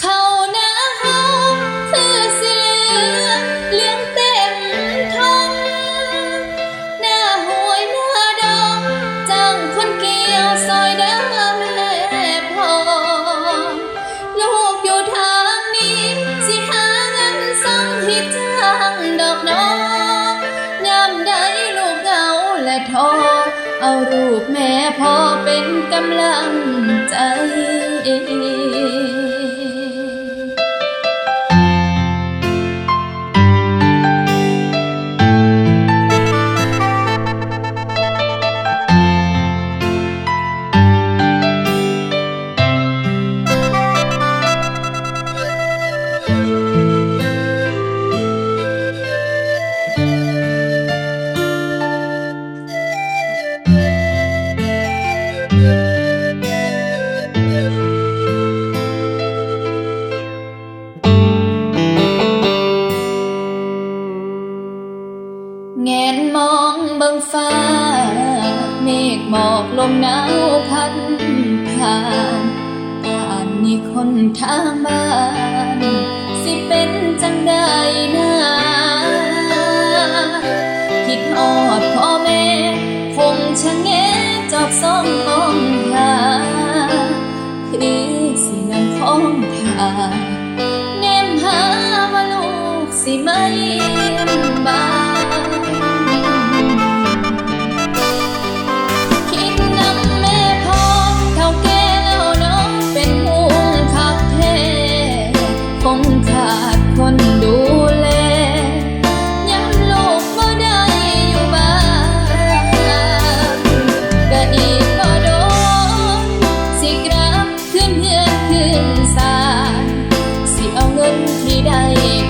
เขาน้าเฮาคือสิเหลือเลี้ยงเต็มทองหน้าหวยหน้าดองจ้างคนเกี่ยวซอยเด้อแม่พอลูกอยู่ทางนี้ สิหาเงินส่งที่จ้างดอกน้องยามใดลูกเหงาและท้อเอารูปแม่พอเป็นกำลังใจ อกลมหนาวพัดผ่านป่านนี้คนทางบ้าน สิเป็นจังใดนะ นที่